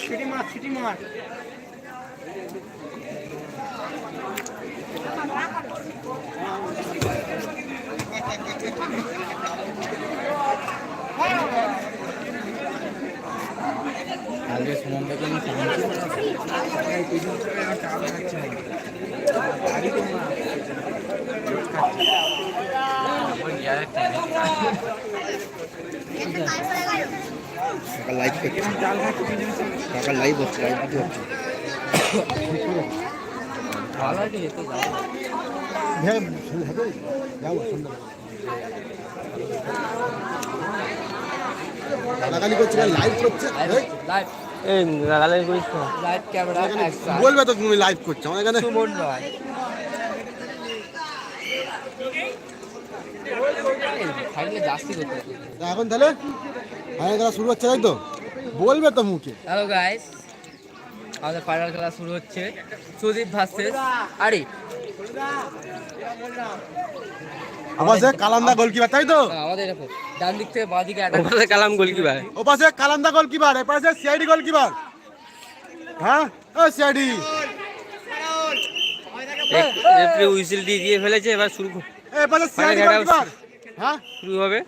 City মার সিটি মার আগে সুমনটাকে আমি টাকা লাইভ করছে টাকা লাইভ হচ্ছে লাইভ ভিডিও হচ্ছে। হ্যাঁ গালাগালি করছে লাইভ করছে? লাইভ এই। গালাগালি করিস লাইভ ক্যামেরা বলবে তো তুমি লাইভ করছ। আমার এখানে সুমন এখন তাহলে ফাইনাল খেলা শুরু হচ্ছে তাই তো? বলবে তো মুখে। হ্যালো গাইস আমাদের ফাইনাল খেলা শুরু হচ্ছে। সুদীপ ভার্সেস আরি। আবার সে কালান্দা গোলকিপার তাই তো? আমাদের দেখো ডান দিক থেকে বাঁ দিকে অ্যাটাক ওপাশে কালাম গোলকি ভাই ও পাশে কালান্দা গোলকিপার এ পাশে সিআইডি গোলকিপার হ্যাঁ? ও সিআইডি রেফারি হুইসেল দিয়ে দিয়ে ফেলেছে এবার শুরু এ পাশে সিআইডি গোলকিপার হ্যাঁ? শুরু হবে।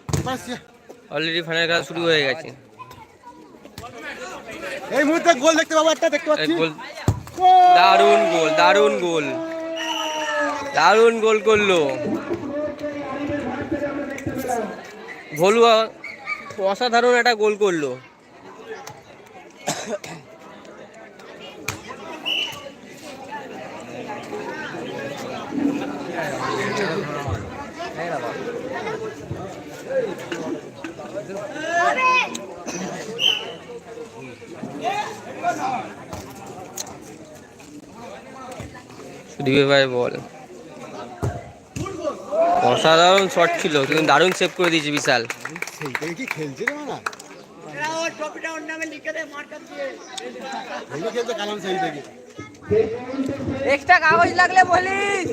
অলরেডি ফাইনাল খেলা শুরু হয়ে গেছে। এই মুহূর্তে গোল দেখতে পাবো একটা দেখতে পাচ্ছি। গোল দারুণ গোল দারুণ গোল। দারুণ গোল করল। ভলুয়া অসাধারণ একটা গোল করল। সুদীপ ভাই বল। অসাধারণ শট ছিল কিন্তু দারুণ সেভ করে দিয়েছে বিশাল। কি খেলছে রে মানা এক্সট্রা কাগজ লাগলে বলিস।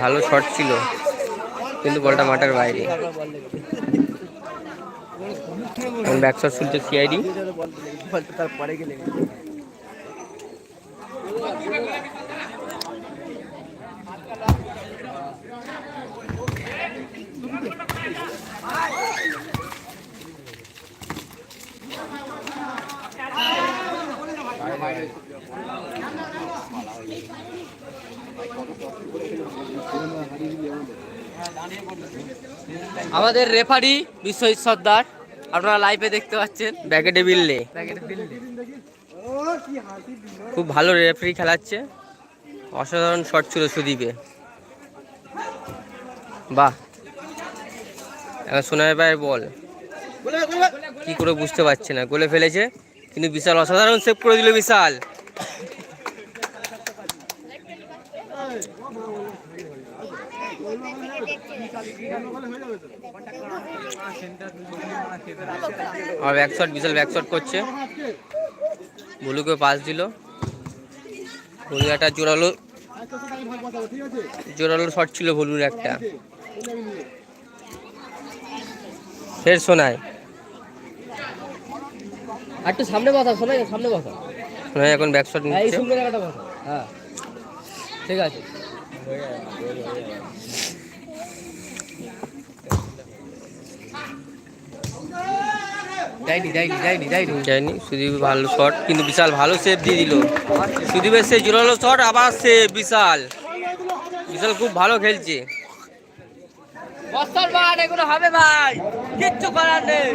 ভালো শট ছিল কিন্তু বলটা মাঠের বাইরে। ব্যাক শট শুনছে সিআইডি তারপরে গেলে। আমাদের রেফারি বিশ্বজিৎ সর্দার আপনারা লাইভে দেখতে পাচ্ছেন। ব্যাকেটে বিললে। খুব ভালো রেফারি খেলাচ্ছে। অসাধারণ শট ছিল সুদীপে বাহ। সোনার ভাইয়ের বল। কি করে বুঝতে পারছে না। গোলে ফেলেছে কিন্তু বিশাল অসাধারণ সেভ করে দিল বিশাল। আর back shot Bishal back shot করছে। বুলুকে পাস দিল। ভলু একটা জোরালো জোরালো শট ছিল ভলুর একটা। ফের শোনায় আর একটু সামনে বসা শোনা সামনে বসা। শোনায় এখন ব্যাক শট নিচ্ছে। হ্যাঁ ঠিক আছে। যায়নি সুদীপ ভালো শট কিন্তু বিশাল ভালো সেভ দিয়ে দিল। সুদীপের সেই জোরালো শট আবার বিশাল। বিশাল খুব ভালো খেলছে। মুসলমান এগুলো হবে ভাই। কিচ্ছু করার নেই।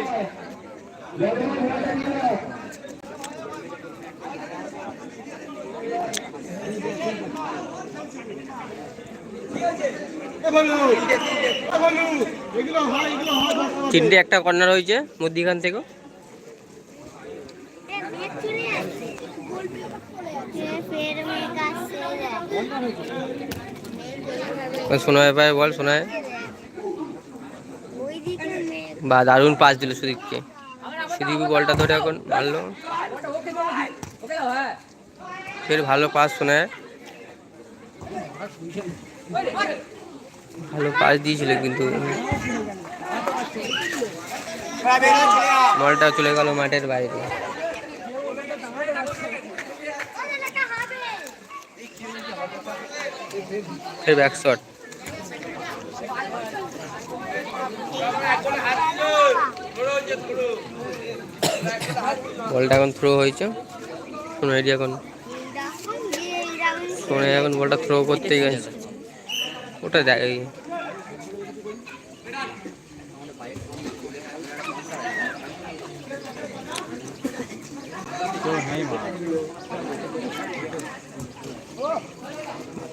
তিনটে একটা কর্নার হয়েছে মধ্যিখান থেকে শোনায় ভাই, বল শোনায় বা দারুণ পাস দিল সুদীপকে। সুদীপ বলটা ধরে এখন মারলো। ফের ভালো পাস শোনায় ভালো পাস দিয়েছিল কিন্তু। বলটা চলে গেল মাঠের বাইরে। ফের ব্যাক শট বলটা এখন থ্রো হয়েছে। সোনাইটি এখন। সোনাই এখন বলটা থ্রো করতে গেছে। ওটা দেখ, এই।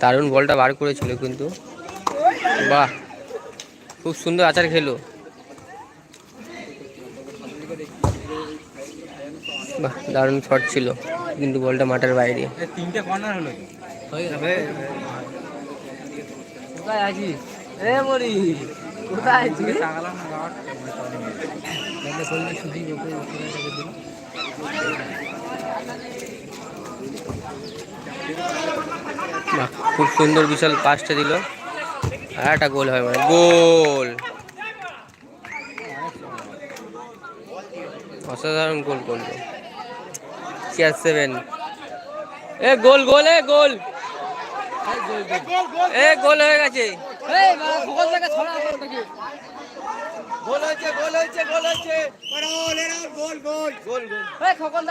দারুণ বলটা বার করেছিল কিন্তু। বাহ খুব সুন্দর আচার খেলো। বাহ দারুণ শট ছিল কিন্তু বলটা মাঠের বাইরে। তিনটে কর্নার হলো কোথায় আছিস? এ মরি কোথায় আছিস? না গাওয়ার করলে শুধু ওকে উপরে রেখে দিল বাহ, খুব সুন্দর বিশাল পাঁচটা দিল। আর একটা গোল হয় মানে গোল! অসাধারণ গোল করল সিআর সেভেন এ গোল গোল এ গোল! এ গোল হয়ে গেছে। গোল হয়েছে গোল হয়েছে গোল হয়েছে গোল এরা গোল গোল গোল। গোল গোল। হয়েছে গোল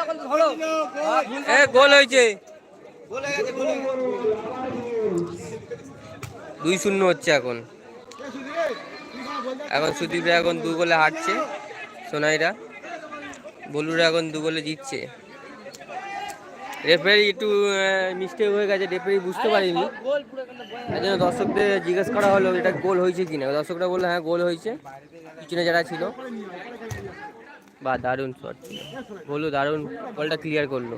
গোল হয়ে গেছে দুই শূন্য হচ্ছে এখন। এখন সুদীপরা এখন দু গোলে হারছে সোনাইরা। বলুরা এখন দু গোলে জিতছে। রেফারি একটু মিস্টেক হয়ে গেছে রেফারি বুঝতে পারিনি। এই জন্য দর্শকদের জিজ্ঞেস করা হলো এটা গোল হয়েছে কিনা? দর্শকরা বলল হ্যাঁ গোল হয়েছে। পিছনে যারা ছিল। বা দারুণ শট ছিল। দারুণ, বলটা ক্লিয়ার করল।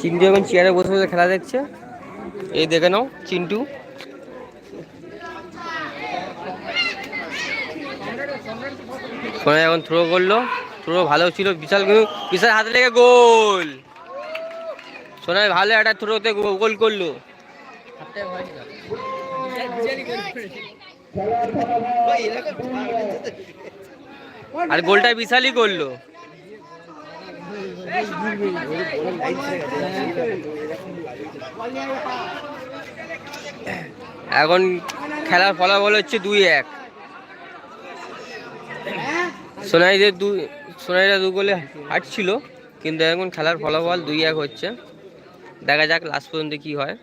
চিন্টু এখন চেয়ারে বসে বসে খেলা দেখছে। এই দেখে নাও, চিন্টু। এখন থ্রো করল। থ্রো ভালো ছিল, বিশাল কিন্তু বিশাল হাতে লেগে গোল। সোনাই ভালো একটা থ্রোতে গোল করল। আর গোলটা বিশালই করল। এখন খেলার ফলাফল হচ্ছে দুই এক। সোনাইদের দু সোনাইরা দু গোলে হারছিল কিন্তু এখন খেলার ফলাফল দুই এক হচ্ছে। দেখা যাক লাস্ট পর্যন্ত কি হয়।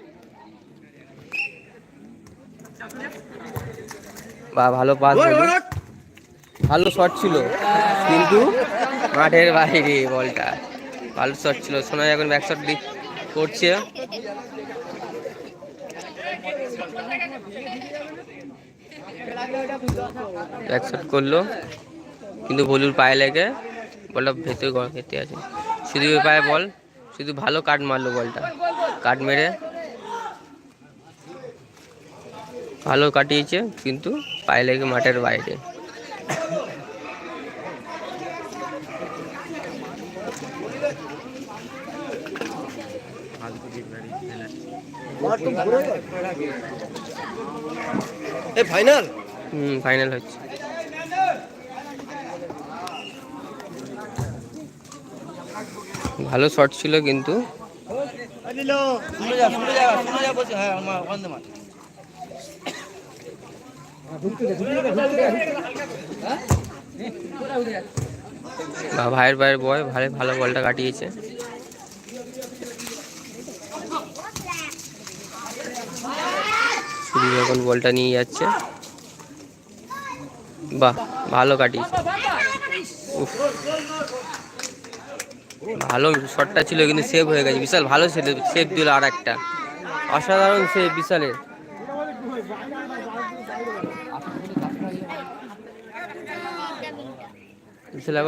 ভালো পাস ভালো শট ছিল। কিন্তু মাঠের বাইরে বলটা। ভালো শট ছিল। সোনাই এখন ব্যাক শট করছে। ব্যাক শট করল। কিন্তু ভলুর পায়ে লেগে। বলটা ভেতরে গড় খেতে আছে। শুধু পায়ে বল। শুধু ভালো কাট মারলো বলটা। কাট মেরে। ভালো কাটিয়েছে কিন্তু পায়ে লেগে মাঠের বাইরে। ফাইনাল হুম ফাইনাল হচ্ছে। ভালো শট ছিল কিন্তু দিল শুনে যা শুনে যা শুনে যা বলছে হ্যাঁ আমার ওখান থেকে মার। বা ভাইয়ের ভাইয়ের বয় ভালো ভালো বলটা কাটিয়েছে। সুদীপ এখন বলটা নিয়ে যাচ্ছে। বাহ, ভালো কাটিয়েছে। উফ। ভালো শটটা ছিল, কিন্তু সেভ হয়ে গেছে। বিশাল ভালো সেভ দিল আর একটা অসাধারণ সেভ বিশালের বিশাল এখন ব্যাক শট করছে হাফ টাইম এখনও সময় আছে সৌদি এখনও সময় আছে এখনও সময় আছে সৌদি বলে ফেলে কারা হচ্ছে না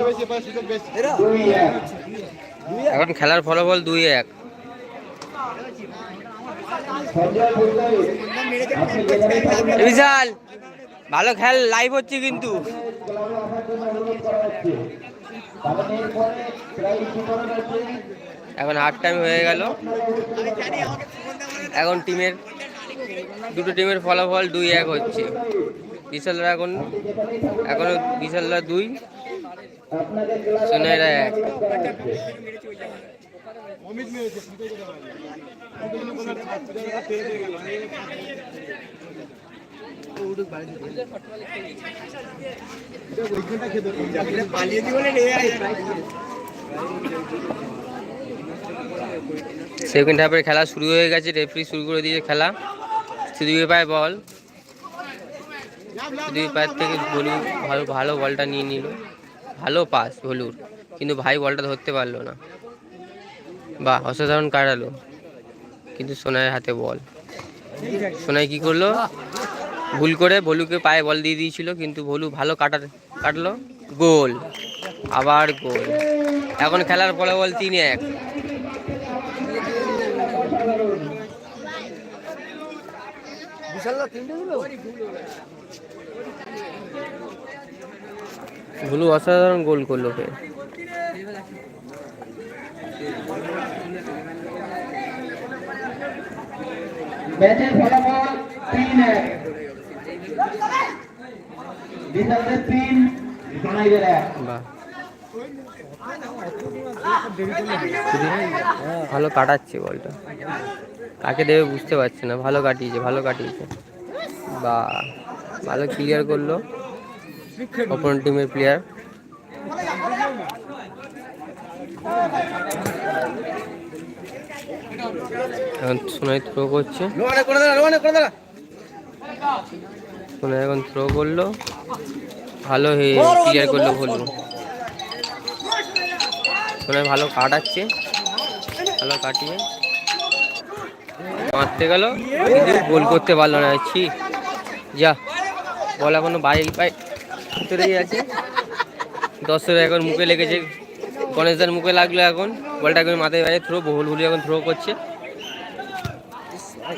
বেশি পায় সুযোগ বেশি এরা এখন খেলার ফলাফল দুই এক। বিশাল, ভালো খেল লাইভ হচ্ছে কিন্তু। এখন হাফ টাইম হয়ে গেল। এখন টিমের দুটো টিমের ফলাফল দুই এক হচ্ছে। বিশালরা এখন এখনও বিশালরা দুই, সোনাইরা এক। অমিত সেকেন্ড হাফের খেলা শুরু হয়ে গেছে রেফারি শুরু করে দিয়েছে খেলা। সুদীপের পায় বল। সুদীপের পায়ের থেকে ভলু ভালো ভালো বলটা নিয়ে নিল। ভালো পাস ভলুর কিন্তু ভাই বলটা ধরতে পারল না। বাহ, অসাধারণ কাটালো। কিন্তু সোনাইয়ের হাতে বল সোনাই কি করল? ভুল করে ভলুকে পায়ে বল দিয়ে দিয়েছিল কিন্তু ভলু ভালো কাটা কাটলো। গোল। আবার গোল। এখন খেলার পরে বল তিন এক। ভুলু অসাধারণ গোল করল ফলাফল তিন এক। তিন এক। ভালো কাটাচ্ছে বলটা। কাকে দেবে বুঝতে পারছে না ভালো কাটিয়েছে ভালো কাটিয়েছে। বা ভালো ক্লিয়ার করল। অপর টিমের প্লেয়ার এখন সোনাই থ্রো করছে। সোনাই এখন থ্রো করল। ভালো ক্লিয়ার করল ভুলু। সোনাই ভালো কাটাচ্ছে ভালো কাটিয়ে মারতে গেল কিন্তু গোল করতে পারল না। ছি যা বল এখনও বাইরে পাই ভিতরেই আছে। দশের এখন মুখে লেগেছে গণেশদার মুখে লাগল এখন। বলটা এখন মাথায় বাইরে থ্রো বহুল ভুলি এখন থ্রো করছে।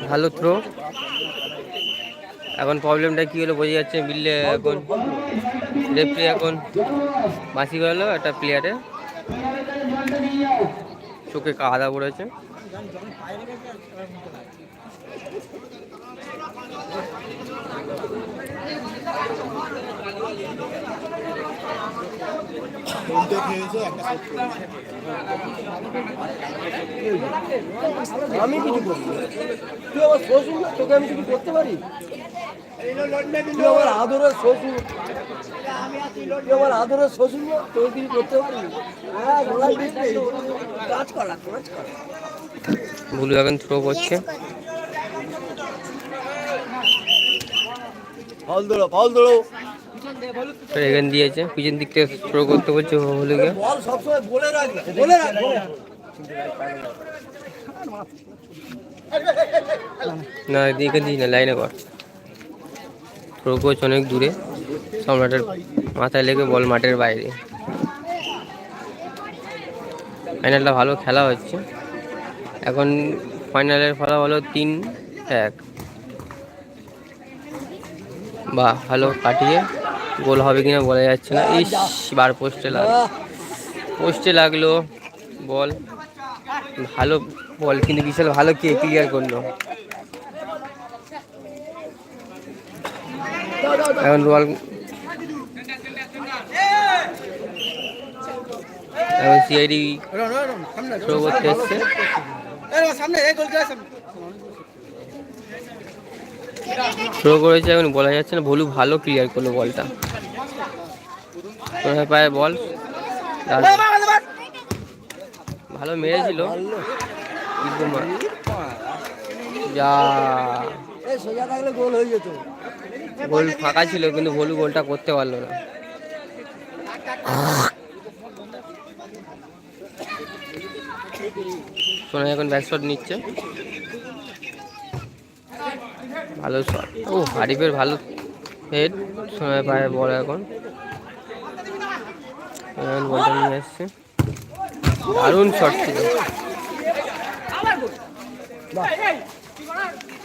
ভালো থ্রো এখন প্রবলেমটা কি হলো বোঝা যাচ্ছে বিল্লে এখন। রেফারি এখন বাঁচি গেল একটা প্লেয়ারের চোখে কাদা পড়েছে। আমি কিছু শ্বশুর তোকে আমি কিছু করতে পারি? তুই আমার আদরের শ্বশুর। তুই আমার আদরের শ্বশুর কিছু করতে হ্যাঁ। কাজ করা কাজ করা। ভুলু এখন থ্রো করছে। দৌড়ো দৌড়ো এখান দিয়েছে। পিছন দিক থেকে থ্রো করতে বলছে বল সবসময় বলে বলে না লাইনে কর। করছে অনেক দূরে। সম্রাটের মাথায় লেগে বল মাঠের বাইরে। ফাইনালটা ভালো খেলা হচ্ছে। এখন ফাইনালের ফলা হলো তিন এক। বাহ ভালো কাটিয়ে গোল হবে কিনা বলা যাচ্ছে না। ইস, বার পোস্টে লাগল পোস্টে লাগল বল। ভালো বল, কিন্তু বিশাল ভালো কে ক্লিয়ার করল। এখন বল। এখন সিআইডি থ্রো করতে এসছে। থ্রো করেছে এখন বলা যাচ্ছে না, ভলু ভালো ক্লিয়ার করল বলটা। পায়ে বল। ভালো মেরেছিল। যা। সোজা থাকলে গোল হয়ে যেত। গোল ফাঁকা ছিল, কিন্তু ভলু গোলটা করতে পারল না। সোনাই এখন ব্যাক শট নিচ্ছে। ভালো শট ও, হারিফের ভালো হেড সোনাই পায়ে এখন। এখন বলটা নিয়ে আসছে। দারুণ শট ছিল।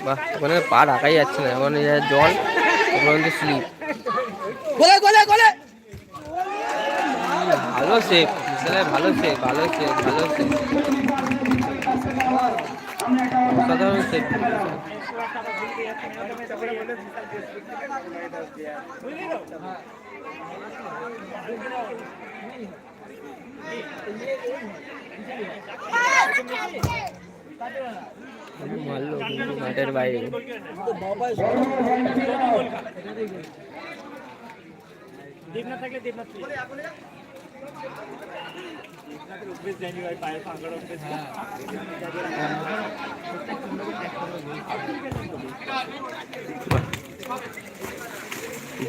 বাহ, ওখানে পা রাখাই যাচ্ছে না, ওখানে জল। ওখানে স্লিপ গোলে গোলে গোলে। ভালো সেভ বিশালের ভালো সেভ ভালো সেভ ভালো সেভ অসাধারণ সেভ মাঠের বাইরে।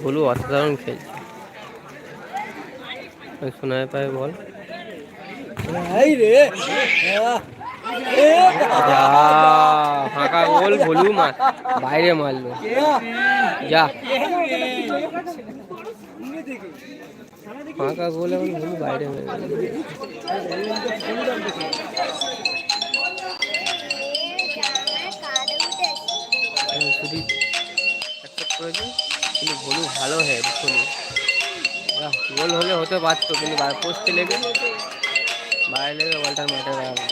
ভুলু অসাধারণ খেলছে। ওই সোনায় পায়ে বল। এই রে ফাঁকা গোল ভুলু মার বাইরে মারলো যা ফাঁকা গোল এখন ভুলু বাইরে মারলো শুধু অ্যাকসেপ্ট করেছে কিন্তু ভুলু ভালো হেড ভুলু বাহ, গোল হলে হতে পারতো কিন্তু পোস্টে লেগে বাইরে লেগে বলটার মাঠে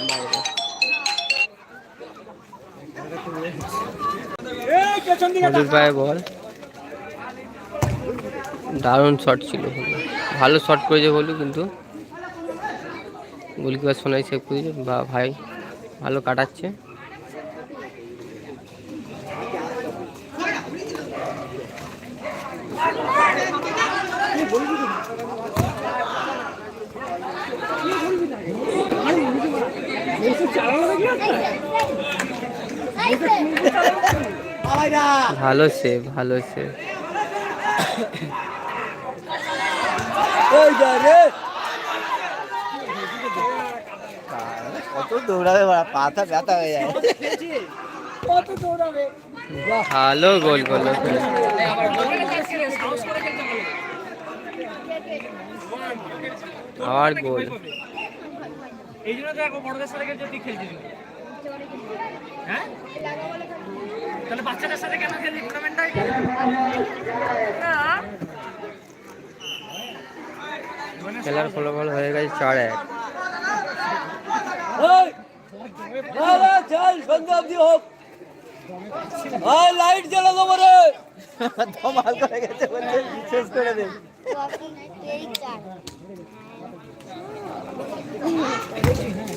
বাইরে হলুর পায়ে বল। দারুণ শট ছিল। ভালো শট করেছে বলু, কিন্তু গোলকিপার সোনাই সেভ করেছে বা ভাই ভালো কাটাচ্ছে। ভালো সেভ ভালো সে কত দৌড়াবে পাতা ব্যথা হয়ে যায় কত দৌড়াবে? ভালো গোল করল। আবার গোল এই জন্য তো এখন বড়দের সাথে হ্যাঁ তাহলে বাচ্চাদের সাথে কেন খেললি টুর্নামেন্টটাই খেলার ফলাফল হয়ে গেছে চার এক। এই, আরে চল সন্ধ্যা অব্দি হোক। আর লাইট জ্বালা দেবো রে ধমাল করে গেছে বলছে শেষ করে দে। সেভ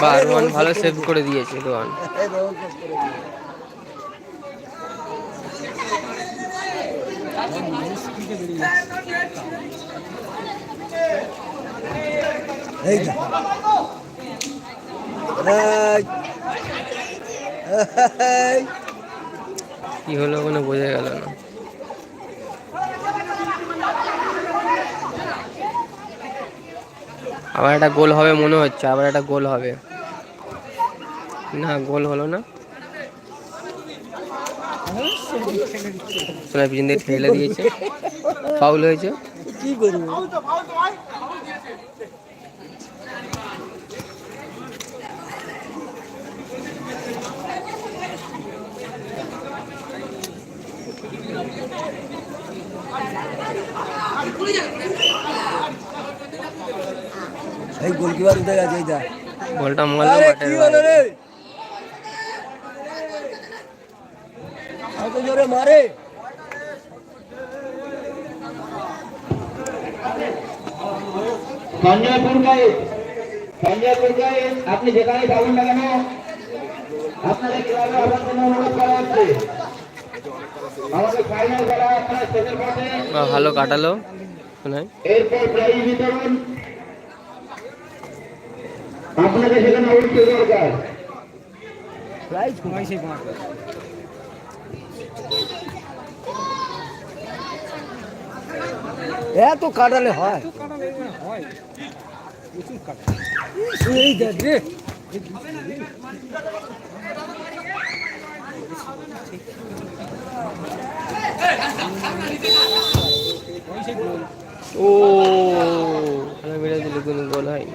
বা রোহান ভালো সেভ করে দিয়েছে রোহান। কি হলো কোনো বোঝা গেল না। আবার একটা গোল হবে মনে হচ্ছে, আবার একটা গোল হবে। না, গোল হলো না। দিয়ে দিয়েছে। ফাউল হয়েছে। কি করব? এই গোলকিপার উঠে গেছে এইটা? বলটা মারলো আরে কি হলো রে? জোরে মারে। সঞ্জয় পুরকাইত আপনি থাকুন না কেন আপনাদের ক্লাবে আবার জন্য অনুরোধ করা হচ্ছে। আমাদের ফাইনাল খেলা আপনারা শেষের পথে। ভালো কাটালো। এরপর প্রাইজ বিতরণ আপনাদের সেখানে অবশ্যই দরকার প্রাইজ এত কাটালে হয়। এই দেখ রে ও খেলা মেরে দিলে কোনো গোল হয়নি।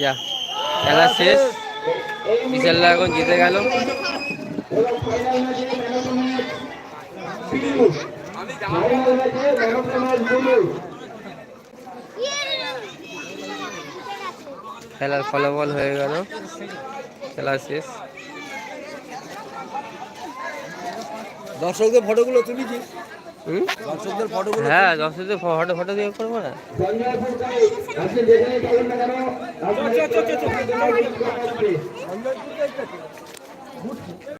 যা, খেলা শেষ। বিশালরা এখন জিতে গেল। খেলার ফলাফল হয়ে গেল। খেলা শেষ। দর্শকদের ফটোগুলো ফটোগুলো হ্যাঁ দর্শকদের ফটো ফটো দিয়ে করব না।